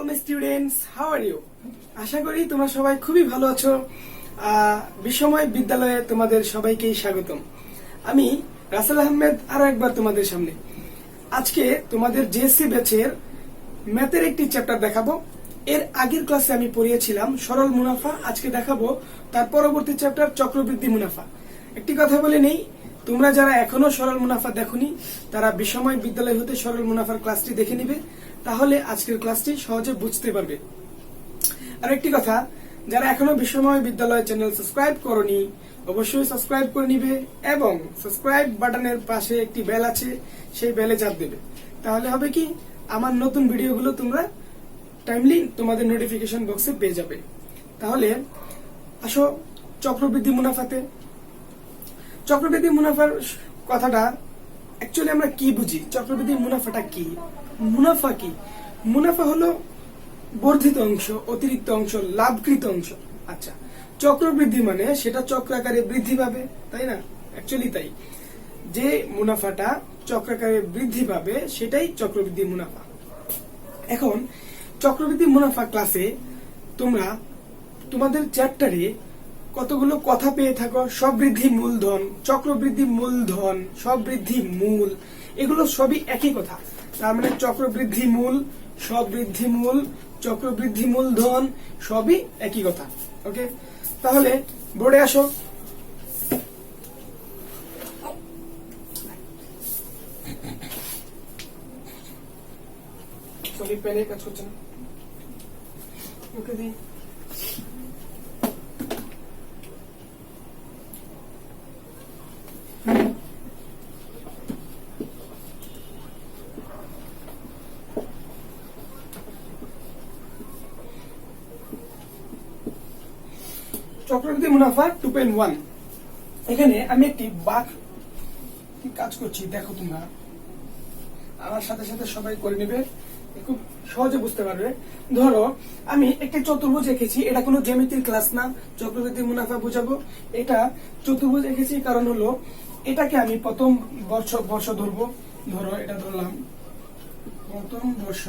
All my students how are you আশা করি তোমরা সবাই খুবই ভালো আছো। বিশ্বময় বিদ্যালয়ে তোমাদের সবাইকেই স্বাগতম। আমি রাসেল আহমেদ আরও একবার তোমাদের সামনে। আজকে তোমাদের জেএসসি ব্যাচের ম্যাথের একটি চ্যাপ্টার দেখাবো। এর আগের ক্লাসে আমি পড়িয়েছিলাম সরল মুনাফা। আজকে দেখাবো তার পরবর্তী চ্যাপ্টার চক্রবৃদ্ধি মুনাফা। একটি কথা বলে নেই, তোমরা যারা এখনও সরল মুনাফা দেখোনি, তারা বিশ্বময় বিদ্যালয় হতে সরল মুনাফার ক্লাসটি দেখে নিবে। তাহলে আজকের ক্লাসটি সহজে বুঝতে পারবে। আর একটি কথা, যারা এখনও বিশ্বময় বিদ্যালয় চ্যানেল সাবস্ক্রাইব করনি, অবশ্যই সাবস্ক্রাইব করে নিবে এবং সাবস্ক্রাইব বাটনের পাশে একটি বেল আছে, সেই বেলে চাপ দেবে। তাহলে হবে কি, আমার নতুন ভিডিওগুলো তোমরা টাইমলি তোমাদের নোটিফিকেশন বক্সে পেয়ে যাবে। তাহলে আসো চক্রবৃদ্ধি মুনাফাতে। চক্রবৃদ্ধি মুনাফার কথাটা অ্যাকচুয়ালি আমরা কি বুঝি? চক্রবৃদ্ধি মুনাফাটা কি? মুনাফা কি? মুনাফা হলো বর্ধিত অংশ, অতিরিক্ত অংশ, লাভকৃত অংশ। আচ্ছা চক্রবৃদ্ধি মানে সেটা চক্রাকারে বৃদ্ধি পাবে, তাই না? অ্যাকচুয়ালি তাই। যে মুনাফাটা চক্রাকারে বৃদ্ধি পাবে, সেটাই চক্রবৃদ্ধি মুনাফা। এখন, চক্রবৃদ্ধি মুনাফা ক্লাসে তোমরা তোমাদের চ্যাপ্টারে কতগুলো কথা পেয়ে থাকো সবৃদ্ধি মূলধন, চক্রবৃদ্ধি মূলধন সবৃদ্ধি মূল, এগুলো সবই একই কথা। তার মানে চক্রবৃদ্ধি মূল সবৃদ্ধি মূল চক্রবৃদ্ধি মূলধন সবই একই কথা ওকে তাহলে বোর্ডে আসো। সরি পেনে কাজ করছে না। ওকে দিই। চক্রবৃদ্ধি মুনাফা টু পয়েন্ট ওয়ান এখানে আমি একটি কি কাজ করছি, দেখো তোমরা। আমার সাথে সাথে সবাই করে নেবে খুব সহজে বুঝতে পারবে। ধরো, আমি একটি চতুর্ভুজ এঁকেছি, এটা কোনো জ্যামিতির ক্লাস না, চক্রবৃদ্ধি মুনাফা বোঝাবো। এটা চতুর্ভুজ এঁকেছি, কারণ হলো, এটাকে আমি প্রথম বর্ষ বর্ষ ধরবো। ধরো, এটা ধরলাম। প্রথম বর্ষ,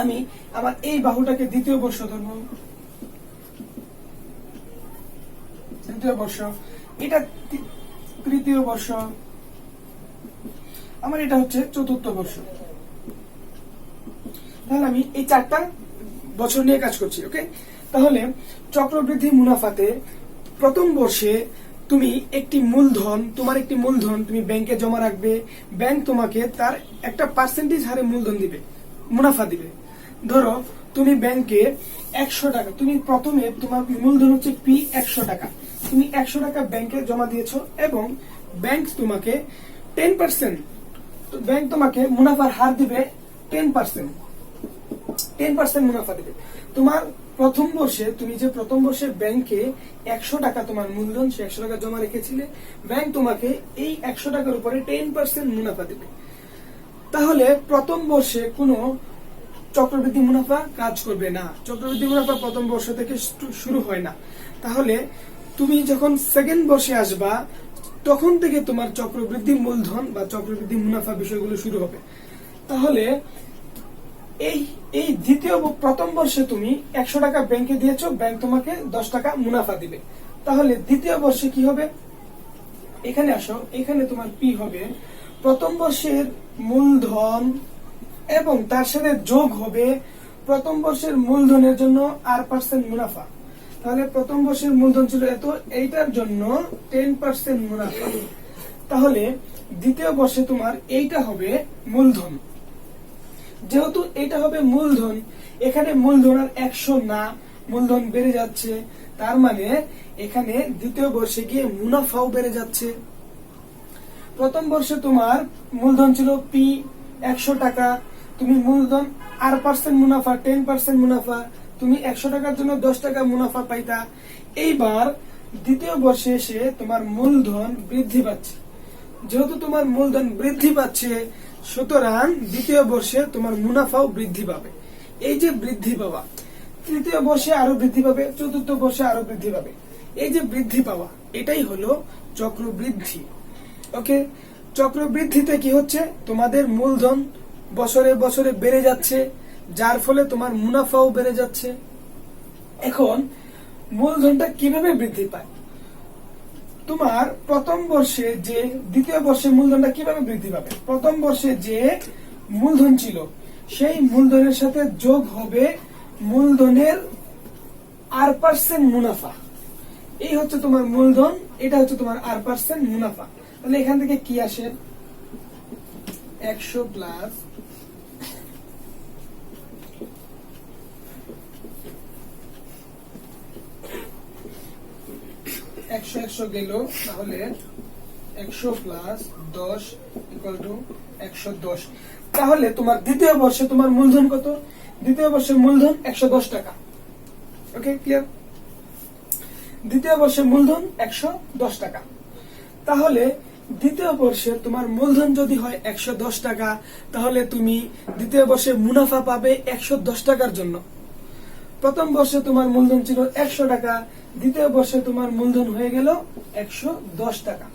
আমি আমার এই বাহুটাকে দ্বিতীয় বর্ষ ধরবো। তৃতীয় বর্ষ। এটা তৃতীয় বর্ষ। আমার এটা হচ্ছে চতুর্থ বর্ষ। তাহলে আমি এই চারটা বছর নিয়ে কাজ করছি ওকে তাহলে চক্রবৃদ্ধি মুনাফাতে প্রথম বর্ষে তুমি একটি মূলধন, তোমার একটি মূলধন তুমি ব্যাংকে জমা রাখবে ব্যাংক তোমাকে তার একটা পার্সেন্টেজ হারে মূলধন দিবে, মুনাফা দিবে। ধরো, তুমি ব্যাংকে একশো টাকা, তুমি প্রথমে তোমার মূলধন হচ্ছে পি একশো টাকা। তুমি একশো টাকা ব্যাংকে জমা দিয়েছ এবং ব্যাংক তোমাকে টেন পার্সেন্ট ব্যাংক তোমাকে মুনাফার হার দিবে টেন পার্সেন্ট টেন পার্সেন্ট মুনাফা দেবে। তোমার প্রথম বর্ষে, তুমি যে প্রথম বর্ষে ব্যাংকে একশো টাকা তোমার মূলধন সে একশো টাকা জমা রেখেছিলে, ব্যাংক তোমাকে এই একশো টাকার উপরে টেন পার্সেন্ট মুনাফা দিবে। তাহলে প্রথম বর্ষে কোনো চক্রবৃদ্ধি মুনাফা কাজ করবে না। চক্রবৃদ্ধি মুনাফা প্রথম বর্ষ থেকে শুরু হয় না। তাহলে তুমি যখন সেকেন্ড বর্ষে আসবা, তখন থেকে তোমার চক্রবৃদ্ধি মূলধন বা চক্রবৃদ্ধি মুনাফা বিষয়গুলো শুরু হবে। তাহলে এই এই দ্বিতীয় প্রথম বর্ষে তুমি একশো টাকা ব্যাংকে দিয়েছ ব্যাংক তোমাকে দশ টাকা মুনাফা দিবে। তাহলে দ্বিতীয় বর্ষে কি হবে? এখানে আসো, এখানে তোমার পি হবে। প্রথম বর্ষের মূলধন এবং তার সাথে যোগ হবে প্রথম বর্ষের মূলধনের জন্য আর পার্সেন্ট মুনাফা। তাহলে প্রথম বর্ষের মূলধন ছিল এত, এইটার জন্য টেন পার্সেন্ট মুনাফা। তাহলে দ্বিতীয় বর্ষে তোমার এইটা হবে মূলধন। যেহেতু এটা হবে মূলধন, এখানে মূলধন আর একশো না, মূলধন বেড়ে যাচ্ছে। তার মানে এখানে দ্বিতীয় বর্ষে গিয়ে মুনাফাও বেড়ে যাচ্ছে। প্রথম বর্ষে তোমার মূলধন ছিল পি একশো টাকা। তুমি মূলধন আর পার্সেন্ট মুনাফা টেন পার্সেন্ট মুনাফা। তুমি একশো টাকার জন্য দশ টাকা মুনাফা পাইতা। এইবার দ্বিতীয় বর্ষে এসে তোমার মূলধন বৃদ্ধি পাচ্ছে। যেহেতু তোমার মূলধন বৃদ্ধি পাচ্ছে, সুতরাং দ্বিতীয় বর্ষে তোমার মুনাফাও বৃদ্ধি পাবে। এই যে বৃদ্ধি পাওয়া, তৃতীয় বর্ষে আরও বৃদ্ধি পাবে, চতুর্থ বর্ষে আরও বৃদ্ধি পাবে। এই যে বৃদ্ধি পাওয়া, এটাই হলো চক্রবৃদ্ধি। ওকে? চক্রবৃদ্ধিতে কি হচ্ছে? তোমাদের মূলধন বছরে বছরে বেড়ে যাচ্ছে। যার ফলে তোমার মুনাফাও বেড়ে যাচ্ছে। এখন মূলধনটা কীভাবে বৃদ্ধি পায়? তোমার প্রথম বর্ষে যে, দ্বিতীয় বর্ষে মূলধনটা কীভাবে বৃদ্ধি পাবে? প্রথম বর্ষে যে মূলধন ছিল, সেই মূলধনের সাথে যোগ হবে মূলধনের আর পার্সেন্ট মুনাফা। এই হচ্ছে তোমার মূলধন, এটা হচ্ছে তোমার আর পার্সেন্ট মুনাফা। তাহলে এখান থেকে কি আসে? একশো প্লাস একশো একশো গেল, তাহলে একশো প্লাস দশ ইকুয়াল টু একশো দশ। তাহলে তোমার দ্বিতীয় বর্ষে তোমার মূলধন কত? দ্বিতীয় বর্ষের মূলধন একশো দশ টাকা। ওকে ক্লিয়ার দ্বিতীয় বর্ষে মূলধন একশো দশ টাকা। তাহলে দ্বিতীয় বর্ষে তোমার মূলধন যদি হয় একশো দশ টাকা, তাহলে তুমি দ্বিতীয় বর্ষে মুনাফা পাবে একশো দশ টাকার জন্য। প্রথম বর্ষে তোমার মূলধন ছিল একশো টাকা দ্বিতীয় বর্ষে তোমার মূলধন হয়ে গেল একশো দশ টাকা।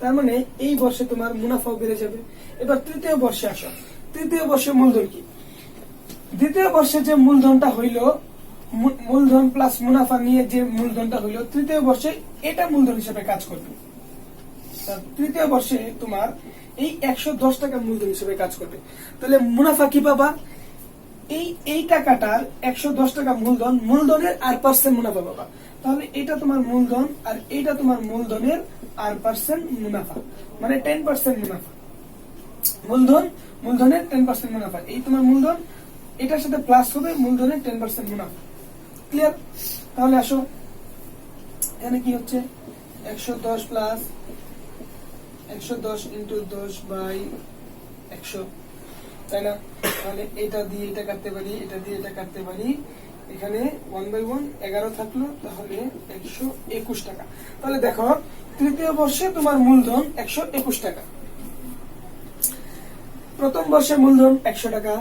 তার মানে এই বর্ষে তোমার মুনাফাও বেড়ে যাবে। এবার তৃতীয় বর্ষে আসো। তৃতীয় বর্ষে মূলধন কি? দ্বিতীয় বর্ষে যে মূলধনটা হইল মূলধন প্লাস মুনাফা নিয়ে যে মূলধনটা হইল, তৃতীয় বর্ষে এটা মূলধন হিসেবে কাজ করবে। তৃতীয় বর্ষে তোমার এই একশো দশ টাকা মূলধন হিসেবে কাজ করবে। তাহলে মুনাফা কি পাবা? এই এই টাকাটার একশো দশ টাকা মূলধন, মূলধনের আর পার্সেন্ট মুনাফা পাবা। তাহলে এটা তোমার মূলধন আর এইটা তোমার মূলধনের আর পার্সেন্ট মুনাফা মানে টেন পার্সেন্ট মুনাফা। মূলধন, মূলধনের টেন পার্সেন্ট মুনাফা। এই তোমার মূলধন, এটার সাথে প্লাস হবে মূলধনের টেন পার্সেন্ট মুনাফা। ক্লিয়ার তাহলে আসো। এখানে কি হচ্ছে? একশো দশ প্লাস একশো দশ ইন্টু দশ বাই একশো। তাই না? তাহলে এটা দিয়ে এটা কাটতে পারি, এটা দিয়ে এটা কাটতে পারি। এখানে ওয়ান বাই ওয়ান এগারো থাকল, তাহলে একশো একুশ টাকা। তাহলে দেখো, তৃতীয় বর্ষে তোমার মূলধন একশো একুশ টাকা। প্রথম বর্ষে মূলধন একশো টাকা,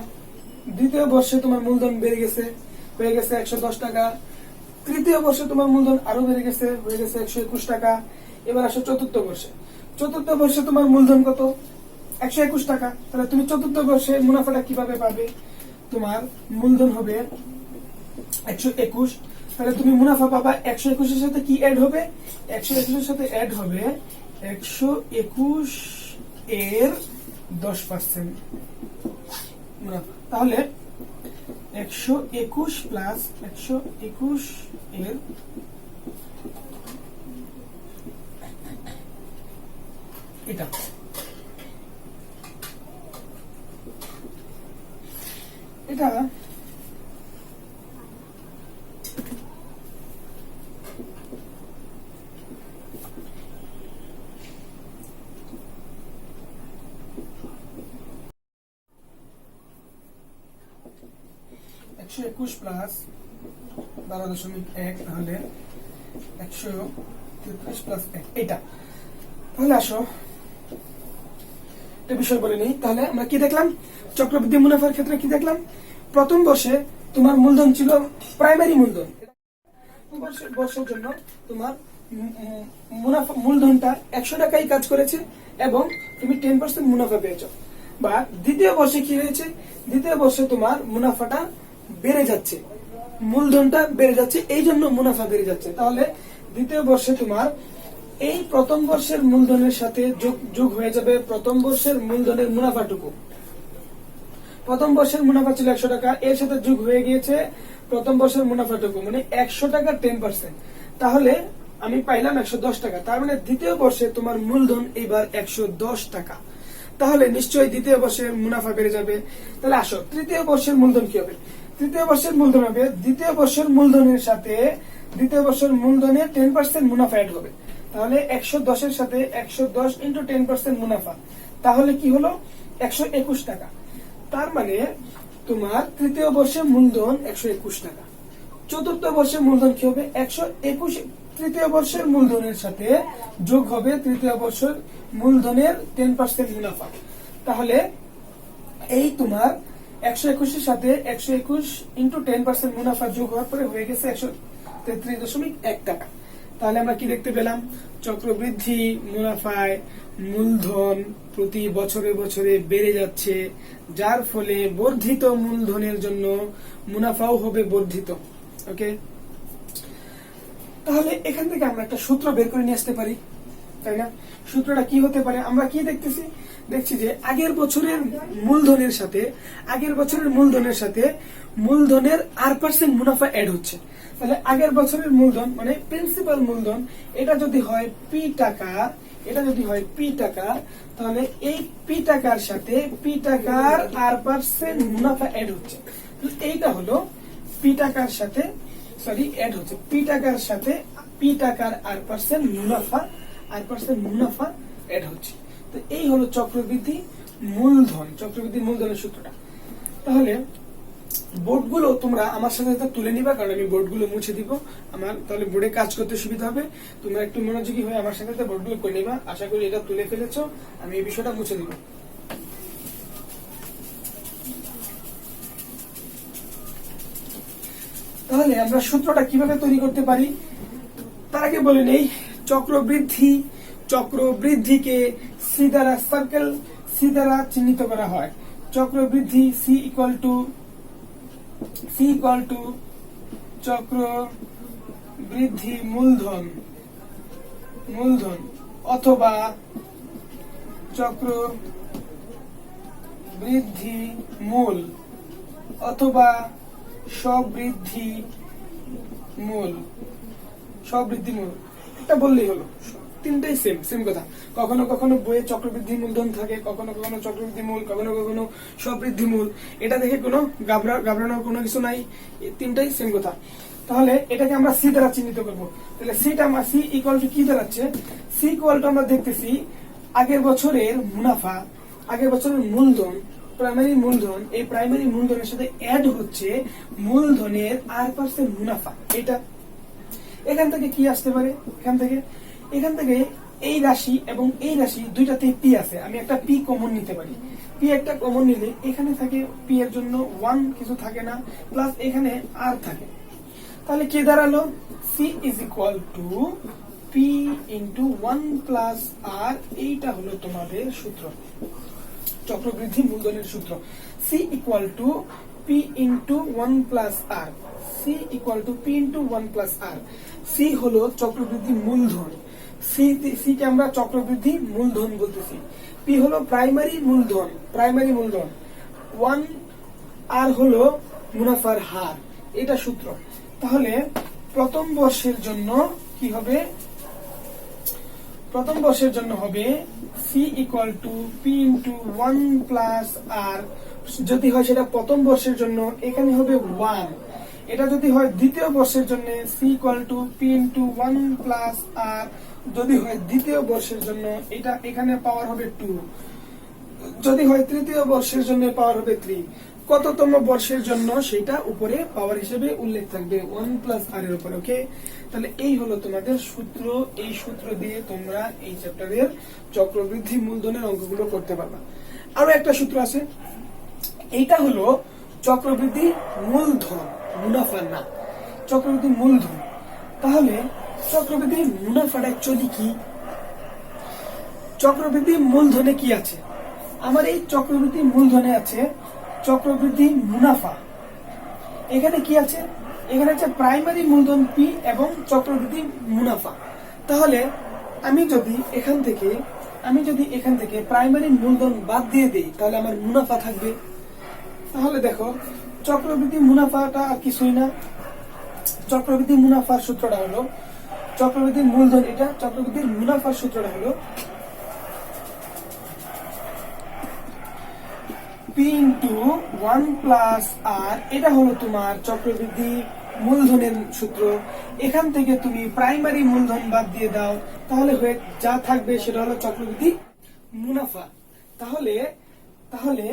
দ্বিতীয় বর্ষে তোমার মূলধন বেড়ে গেছে, হয়ে গেছে একশো দশ টাকা, তৃতীয় বর্ষে তোমার মূলধন আরও বেড়ে গেছে, হয়ে গেছে একশো একুশ টাকা, এবার আসো চতুর্থ বর্ষে। চতুর্থ বর্ষে তোমার মূলধন কত? একশো একুশ টাকা। তাহলে তুমি চতুর্থ বর্ষে মুনাফাটা কীভাবে পাবে? তোমার মূলধন হবে একশো একুশ। তাহলে তুমি মুনাফা পাবা একশো একুশের সাথে কি অ্যাড হবে? একশো একুশের সাথে অ্যাড হবে একশো একুশ এর দশ পার্সেন্ট তাহলে একশো একুশ প্লাস একশো একুশ এর এটা। এটা একশো প্লাস বারো দশমিক এক তাহলে একশো তেত্রিশ প্লাস এক। এটা তাহলে আসো। একটা বিষয় বলে নিই। তাহলে আমরা কি দেখলাম? চক্রবৃদ্ধি মুনাফার ক্ষেত্রে কি দেখলাম? প্রথম বর্ষে তোমার মূলধন ছিল প্রাইমারি মূলধন। বর্ষের জন্য তোমার মুনাফা মূলধনটা একশো টাকাই কাজ করেছে এবং তুমি টেন পার্সেন্ট মুনাফা পেয়েছ। বা দ্বিতীয় বর্ষে কি হয়েছে? দ্বিতীয় বর্ষে তোমার মুনাফাটা বেড়ে যাচ্ছে। মূলধনটা বেড়ে যাচ্ছে, এই জন্য মুনাফা বেড়ে যাচ্ছে। তাহলে দ্বিতীয় বর্ষে তোমার এই প্রথম বর্ষের মূলধনের সাথে যোগ হয়ে যাবে প্রথম বর্ষের মূলধনের মুনাফাটুকু। প্রথম বর্ষের মুনাফা ছিল একশো টাকা, এর সাথে যোগ হয়ে গিয়েছে প্রথম বর্ষের মুনাফাটুকু মানে একশো টাকা টেন পার্সেন্ট তাহলে আমি পাইলাম একশো দশ টাকা, তার মানে দ্বিতীয় বর্ষে তোমার মূলধন এবার একশো দশ টাকা। তাহলে নিশ্চয়ই দ্বিতীয় বর্ষের মুনাফা বেড়ে যাবে। তাহলে আসো, তৃতীয় বর্ষের মূলধন কি হবে? তৃতীয় বর্ষের মূলধন হবে। দ্বিতীয় বর্ষের মূলধনের সাথে দ্বিতীয় বর্ষের মূলধনে টেন পার্সেন্ট মুনাফা অ্যাড হবে। তাহলে একশো দশের সাথে একশো দশ ইন্টু টেন পার্সেন্ট মুনাফা। তাহলে কি হলো? একশো একুশ টাকা। তার মানে তোমার তৃতীয় বর্ষে মূলধন একশো একুশ টাকা। চতুর্থ বর্ষের মূলধন কি হবে? একশো একুশ তৃতীয় বর্ষের মূলধনের সাথে যোগ হবে তৃতীয় বর্ষের মূলধনের টেন পার্সেন্ট মুনাফা। তাহলে এই তোমার একশো একুশের সাথে একশো একুশ ইন্টু টেন পার্সেন্ট মুনাফা যোগ হওয়ার পরে হয়ে গেছে একশো তেত্রিশ দশমিক এক টাকা। তাহলে আমরা কি দেখতে পেলাম? চক্রবৃদ্ধি মুনাফায় মূলধন প্রতি বছরে বছরে বেড়ে যাচ্ছে, যার ফলে বর্ধিত মূলধনের জন্য মুনাফাও হবে বর্ধিত। ওকে? তাহলে এখান থেকে আমরা একটা সূত্র বের করে নিয়ে আসতে পারি, তাই না? সূত্রটা কি হতে পারে? আমরা কি দেখতেছি? দেখছি যে আগের বছরের মূলধনের সাথে, আগের বছরের মূলধনের সাথে মূলধনের আর পার্সেন্ট মুনাফা অ্যাড হচ্ছে। তাহলে আগের বছরের মূলধন মানে প্রিন্সিপাল মূলধন, এটা যদি হয় পি টাকা, এটা যদি হয় পি টাকা, তাহলে এই পি টাকার সাথে পি টাকার আর পার্সেন্ট মুনাফা অ্যাড হচ্ছে। এইটা হলো পি টাকার সাথে সরি অ্যাড হচ্ছে। পি টাকার সাথে পি টাকার আর পার্সেন্ট মুনাফা আর পার্সেন্ট মুনাফা অ্যাড হচ্ছে। তো এই হলো চক্রবৃদ্ধি মূলধন, চক্রবৃদ্ধি মূলধনের সূত্রটা। তাহলে বোর্ডগুলো তোমরা আমার সাথে তুলে নিবা, কারণ আমি বোর্ডগুলো মুছে দিব। আমার তাহলে বোর্ডে কাজ করতে সুবিধা হবে। তোমরা একটু মনোযোগী হয়ে আমার সাথে সাথে বোর্ডগুলো করে নিবা। আশা করি এটা তুলে ফেলেছো। আমি এই বিষয়টা মুছে দিব। তাহলে আমরা সূত্রটা কীভাবে তৈরি করতে পারি? তার আগে বলে নেই, চক্রবৃদ্ধি, চক্রবৃদ্ধিকে সি দ্বারা সার্কেল সি দ্বারা চিহ্নিত করা হয়। চক্রবৃদ্ধি C equal to C equal to চক্র বৃদ্ধি মূলধন মূলধন, অথবা চক্র বৃদ্ধি মূল, অথবা সবৃদ্ধি মূল সবৃদ্ধি মূল। এটা বললেই হলো। তিনটাই সেম সেম কথা। কখনো কখনো বইয়ে চক্রবৃদ্ধি মূলধন থাকে, কখনো কখনো চক্রবৃদ্ধি মূল, কখনো কখনো সবৃদ্ধি মূল। এটা দেখে কোনো গাবড়া গাবড়ানোর কোনো কিছু নাই তিনটাই সেম কথা। তাহলে এটাকে আমরা সি দ্বারা চিহ্নিত করব। তাহলে সিটা আমরা সি ইকুয়াল টু কি দাঁড়াচ্ছে সি ইকুয়াল টু আমরা দেখতেছি আগের বছরের মুনাফা, আগের বছরের মূলধন প্রাইমারি মূলধন, এই প্রাইমারি মূলধনের সাথে অ্যাড হচ্ছে মূলধনের আর পার্সেন্ট মুনাফা। এটা। এখান থেকে কি আসতে পারে? এখান থেকে এখান থেকে এই রাশি এবং এই রাশি দুইটাতে পি আছে। আমি একটা পি কমন নিতে পারি। পি একটা কমন নিলে এখানে থাকে পি এর জন্য ওয়ান কিছু থাকে না প্লাস এখানে আর থাকে। তাহলে কি দাঁড়াল? C is equal to P into one plus R এইটা হলো তোমাদের সূত্র। চক্রবৃদ্ধি মূলধনের সূত্র। C equal to P into one plus R C equal to P into one plus R C হলো চক্রবৃদ্ধি মূলধন। সি কে আমরা চক্রবৃদ্ধি মূলধন বলতেছি। পি হলো প্রাইমারি মূলধন প্রাইমারি মূলধন। ওয়ান আর হলো মুনাফার হার, এটা সূত্র। তাহলে প্রথম বর্ষের জন্য কি হবে? প্রথম বর্ষের জন্য হবে C equal to P into one plus R যদি হয় সেটা প্রথম বর্ষের জন্য, এখানে হবে ওয়ান এটা যদি হয় দ্বিতীয় বর্ষের জন্য C equal to P into one plus R যদি হয় দ্বিতীয় বর্ষের জন্য, এটা এখানে পাওয়ার হবে টু যদি হয় তৃতীয় বর্ষের জন্য পাওয়ার হবে থ্রি কততম বর্ষের জন্য সেটা উপরে পাওয়ার হিসেবে উল্লেখ থাকবে ওয়ান প্লাস আর এর উপরে ওকে তাহলে এই হলো তোমাদের সূত্র, এই সূত্র দিয়ে তোমরা এই চ্যাপ্টারের চক্রবৃদ্ধি মূলধনের অঙ্কগুলো করতে পারবা। আরও একটা সূত্র আছে, এইটা হলো চক্রবৃদ্ধি মূলধন মুনাফা না চক্রবৃদ্ধি মূলধন। তাহলে চক্রবৃদ্ধি মুনাফাটা অ্যাকচুয়ালি কি? চক্রবৃদ্ধি মূলধনে কি আছে? আমার এই চক্রবৃদ্ধি মূলধনে আছে চক্রবৃদ্ধি মুনাফা। এখানে কি আছে? এখানে আছে প্রাইমারি মূলধন পি এবং চক্রবৃদ্ধি মুনাফা। তাহলে আমি যদি এখান থেকে, আমি যদি এখান থেকে প্রাইমারি মূলধন বাদ দিয়ে দিই, তাহলে আমার মুনাফা থাকবে। তাহলে দেখো, চক্রবৃদ্ধি মুনাফাটা আর কিছুই না। চক্রবৃদ্ধি মুনাফার সূত্রটা হলো চক্রবৃদ্ধির মূলধন এটা, চক্রবৃদ্ধির মুনাফার সূত্রটা হলো P into one plus R এটা হলো তোমার চক্রবৃদ্ধি মূলধনের সূত্র। এখান থেকে তুমি প্রাইমারি মূলধন বাদ দিয়ে দাও, তাহলে হয়ে যা থাকবে সেটা হলো চক্রবৃদ্ধি মুনাফা। তাহলে তাহলে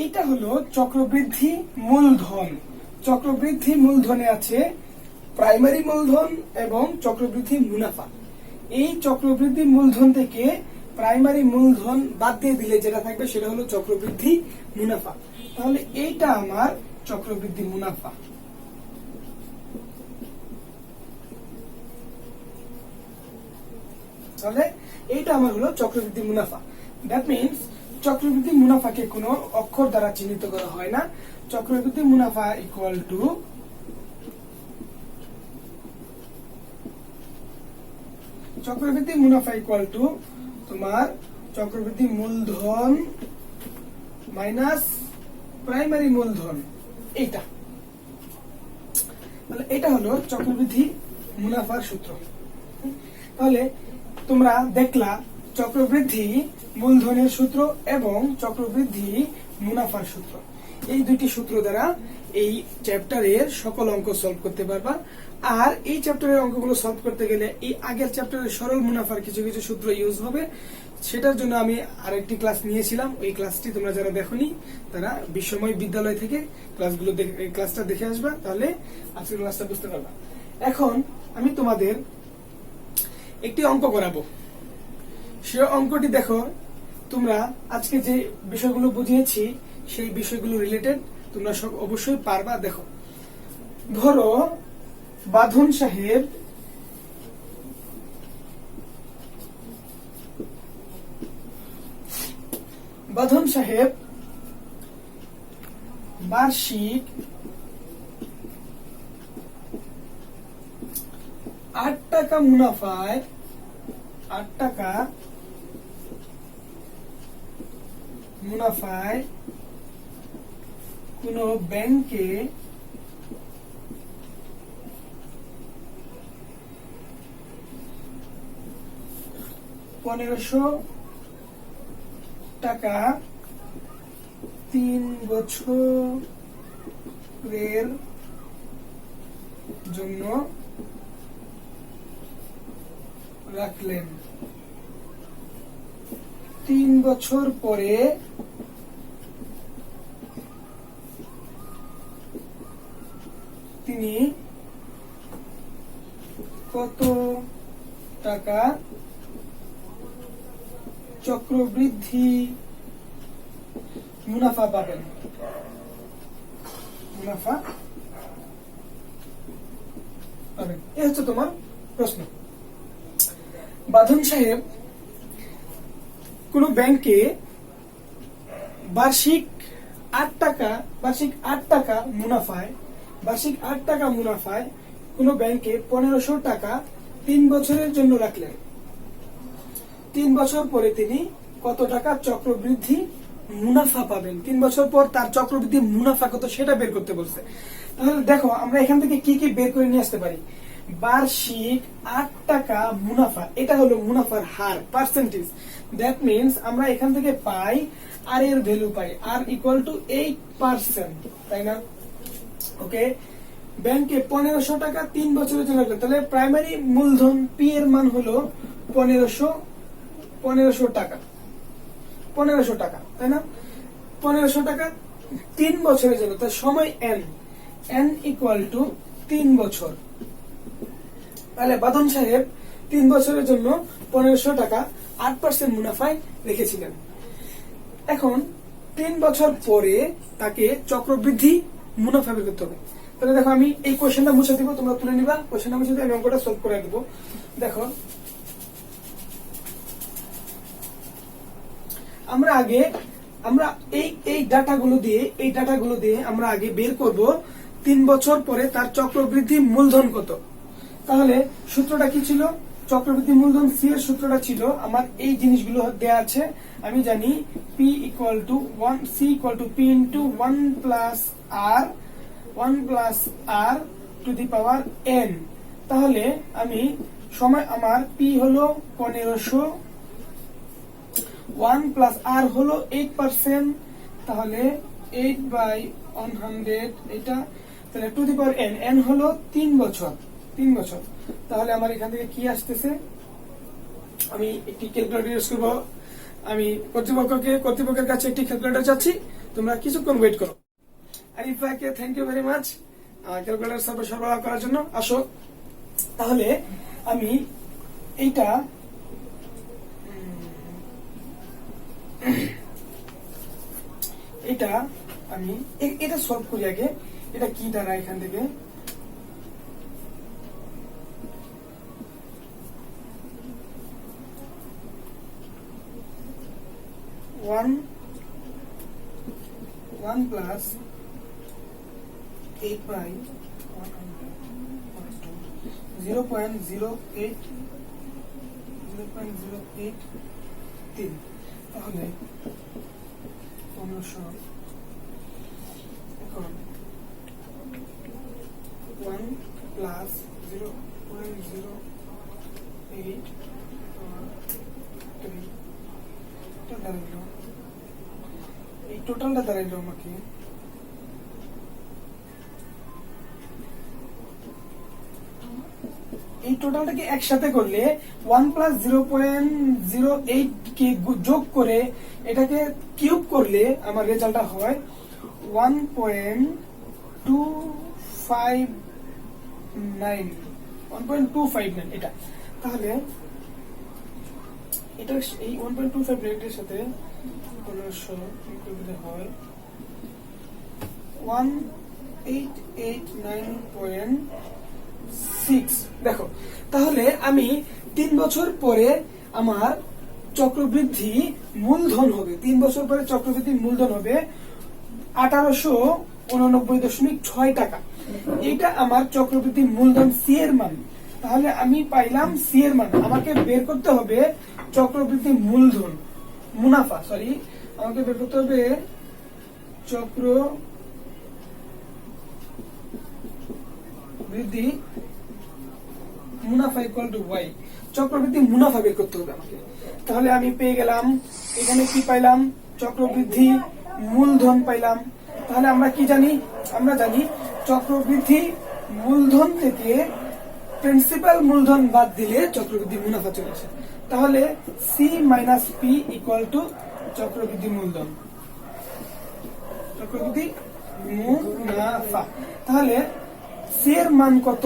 এইটা হলো চক্রবৃদ্ধি মূলধন। চক্রবৃদ্ধি মূলধনে আছে প্রাইমারি মূলধন এবং চক্রবৃদ্ধি মুনাফা। এই চক্রবৃদ্ধি মূলধন থেকে প্রাইমারি মূলধন বাদ দিয়ে দিলে যেটা থাকবে সেটা হলো চক্রবৃদ্ধি মুনাফা। তাহলে এইটা আমার চক্রবৃদ্ধি মুনাফা। তাহলে এইটা আমার হলো চক্রবৃদ্ধি মুনাফা। দ্যাট মিনস চক্রবৃদ্ধি মুনাফাকে কোনো অক্ষর দ্বারা চিহ্নিত করা হয় না। চক্রবৃদ্ধি মুনাফা ইকুয়াল টু চক্রবৃদ্ধি মুনাফা ইকুয়াল টু তোমার চক্রবৃদ্ধি মূলধন মাইনাস প্রাইমারি মূলধন। এইটা। তাহলে এটা হলো চক্রবৃদ্ধি মুনাফার সূত্র। তাহলে তোমরা দেখলা চক্রবৃদ্ধি মূলধনের সূত্র এবং চক্রবৃদ্ধি মুনাফার সূত্র। এই দুটি সূত্র দ্বারা এই চ্যাপ্টারের সকল অঙ্ক সলভ করতে পারবা। আর এই চ্যাপ্টারের অঙ্কগুলো সলভ করতে গেলে এই আগের চ্যাপ্টারের সরল মুনাফার কিছু কিছু সূত্র ইউজ হবে। সেটার জন্য আমি আরেকটি ক্লাস নিয়েছিলাম। ওই ক্লাসটি তোমরা যারা দেখোনি, তারা বিশ্বময় বিদ্যালয় থেকে ক্লাসগুলো ক্লাসটা দেখে আসবা, তাহলে আজকের ক্লাসটা বুঝতে পারবা। এখন আমি তোমাদের একটি অঙ্ক করাবো। সে অঙ্কটি দেখো, তোমরা আজকে যে বিষয়গুলো বুঝিয়েছি, সেই বিষয়গুলো রিলেটেড তোমরা সব অবশ্যই পারবা, দেখো। ধরো, বাঁধন সাহেব বাঁধন সাহেব বার্ষিক আট টাকা মুনাফায়, আট টাকা মুনাফায় কোন ব্যাংকে পনেরোশো টাকা তিন বছরের জন্য রাখলেন। তিন বছর পরে তিনি কত টাকা চক্রবৃদ্ধি মুনাফা পাবেন? মুনাফা পাবেন। এ হচ্ছে তোমার প্রশ্ন। বাঁধন সাহেব, কোন ব্যাংকে বার্ষিক আট টাকা, বার্ষিক আট টাকা মুনাফায় বার্ষিক আট টাকা মুনাফায় কোন ব্যাংকে পনেরোশো টাকা তিন বছরের জন্য রাখলেন। তিন বছর পরে তিনি কত টাকা চক্রবৃদ্ধি মুনাফা পাবেন? তিন বছর পর তার চক্রবৃদ্ধি মুনাফা কত সেটা বের করতে বলছে। তাহলে দেখো, আমরা এখান থেকে কি কি বের করে নিয়ে আসতে পারি? বার্ষিক আট টাকা মুনাফা, এটা হলো মুনাফার হার পার্সেন্টেজ দ্যাট মিনস আমরা এখান থেকে পাই আর এর value pi R equal to eight percent তাই না? ওকে? ব্যাংকে পনেরোশো টাকা তিন বছরের জন্য রাখলেন। তাহলে প্রাইমারি মূলধন পি এর মান হলো পনেরোশো পনেরোশো টাকা। পনেরোশো টাকা, তাই না? পনেরোশো টাকা তিন বছরের জন্য তার সময় এন এন ইকুয়াল টু তিন বছর। তাহলে বাদন সাহেব তিন বছরের জন্য পনেরোশো টাকা আট পার্সেন্ট মুনাফায় রেখেছিলেন। এখন তিন বছর পরে তাকে চক্রবৃদ্ধি মুনাফা বের করতে হবে। তাহলে দেখো আমি এই কোয়েশ্চেনটা মুছে দিব, তোমরা তুলে নিবা। কোয়েশ্চেনটা মুছে দিয়ে আমি অঙ্কটা সলভ করে দেবো। দেখো, আমরা আগে, আমরা এই এই ডাটাগুলো দিয়ে, এই ডাটাগুলো দিয়ে আমরা আগে বের করব তিন বছর পরে তার চক্রবৃদ্ধি মূলধন কত। তাহলে সূত্রটা কি ছিল? চক্রবৃদ্ধি মূলধন সি এর সূত্রটা ছিল। আমার এই জিনিসগুলো দেয়া আছে। আমি জানি P equal to one C equal to P into one plus R one plus R to the power N তাহলে আমি সময়, আমার পি হলো পনেরোশো ওয়ান প্লাস আর হলো এইট পার্সেন্ট তাহলে এইট বাই ওয়ান হান্ড্রেড এটা, তাহলে to the power N N হলো তিন বছর তিন বছর। তাহলে আমার এখান থেকে কি আসতেছে? আমি একটি ক্যালকুলেটর ইউজ করব। আমি কর্তৃপক্ষকে, কর্তৃপক্ষের কাছে একটি ক্যালকুলেটর চাচ্ছি। তোমরা কিছুক্ষণ ওয়েট করো। আরিফাকে thank you very much calculator server সরবরাহ করার জন্য। আসো। তাহলে আমি এইটা এটা আমি এটা সলভ করি আগে। এটা কি দ্বারা এখান থেকে? One one plus eight by zero point zero eight zero point zero eight তিন তাহলে পনেরোশো এখন one plus zero point zero eight three এটা দাঁড়াইলো এই টোটালটা দাঁড়াইলো আমাকে। এই টোটালটাকে একসাথে করলে one plus zero point zero eight কে যোগ করে এটাকে কিউব করলে আমার রেজাল্টটা হয় one point two five nine. One point two five nine, এটা। তাহলে এটা এই ওয়ান পয়েন্ট টু ফাইভ নাইনের সাথে পনেরোশো করলে হয়। One eight eight nine point six. দেখো, তাহলে আমি তিন বছর পরে আমার চক্রবৃদ্ধি মূলধন হবে। তিন বছর পরে চক্রবৃদ্ধি মূলধন হবে আঠারোশো উননব্বই দশমিক ছয় টাকা। এটা আমার চক্রবৃদ্ধি মূলধন সি এর মান। তাহলে আমি পাইলাম সি এর মান। আমাকে বের করতে হবে চক্রবৃদ্ধি মূলধন, মুনাফা সরি আমাকে বের করতে হবে চক্র বৃদ্ধি মুনাফা ইকুয়াল টু ওয়াই চক্রবৃদ্ধি মুনাফা বের করতে হবে আমাকে। তাহলে আমি পেয়ে গেলাম, এখানে কি পাইলাম? চক্রবৃদ্ধি মূলধন পাইলাম। তাহলে আমরা কি জানি? আমরা জানি চক্রবৃদ্ধি মূলধন থেকে প্রিন্সিপাল মূলধন বাদ দিলে চক্রবৃদ্ধি মুনাফা চলে আসে। তাহলে C minus P equal to চক্রবৃদ্ধি মূলধন। চক্রবৃদ্ধি মুনাফা। তাহলে এর মান কত?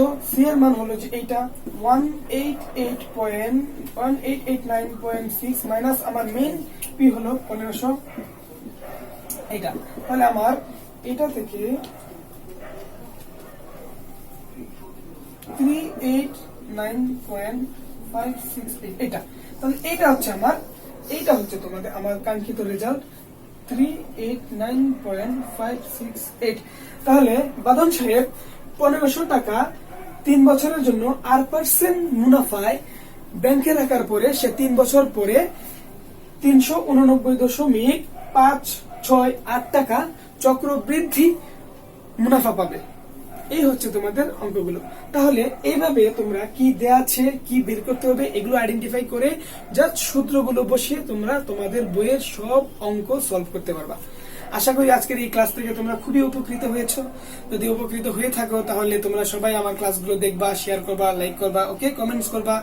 এর মান হলো যে এইটা one eight eight point one eight eight nine point six minus আমার মেইন পি হলো পনেরোশো। এটা তাহলে আমার এটা থেকে three eight nine point five six eight. এটা তাহলে এটা হচ্ছে আমার এইটা হচ্ছে তোমাদের আমার কাঙ্ক্ষিত result three eight nine point five six eight তাহলে বাদন সাহেব, পনেরোশো টাকা তিন বছরের জন্য আর পার্সেন্ট মুনাফায় ব্যাংকে রাখার পরে সে তিন বছর পরে তিনশো উননব্বই দশমিক পাঁচ ছয় আট টাকা চক্রবৃদ্ধি মুনাফা পাবে। এই হচ্ছে তোমাদের অঙ্কগুলো। তাহলে এইভাবে তোমরা কি দেয়া আছে, কি বের করতে হবে, এগুলো আইডেন্টিফাই করে জাস্ট সূত্রগুলো বসিয়ে তোমরা তোমাদের বইয়ের সব অঙ্ক সলভ করতে পারবা। আশা করি আজকের এই ক্লাস থেকে তোমরা খুবই উপকৃত হয়েছো। যদি উপকৃত হয়ে থাকো, তাহলে তোমরা সবাই আমার ক্লাসগুলো দেখবা শেয়ার করবা লাইক করবা ওকে কমেন্টস করবা।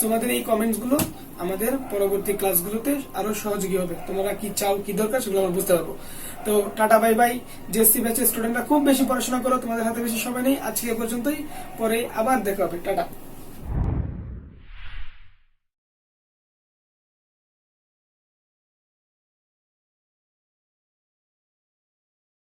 তোমাদের এই কমেন্টসগুলো আমাদের পরবর্তী ক্লাসগুলোতে আরও সহযোগী হবে। তোমরা কি চাও, কি দরকার, সেগুলো আমরা বুঝতে পারব। তো টাটা, বাই বাই। জেএসসি ব্যাচের স্টুডেন্টরা খুব বেশি পড়াশোনা করো, তোমাদের হাতে বেশি সময় নেই। আজকে পর্যন্তই। পরে আবার দেখা হবে। টাটা।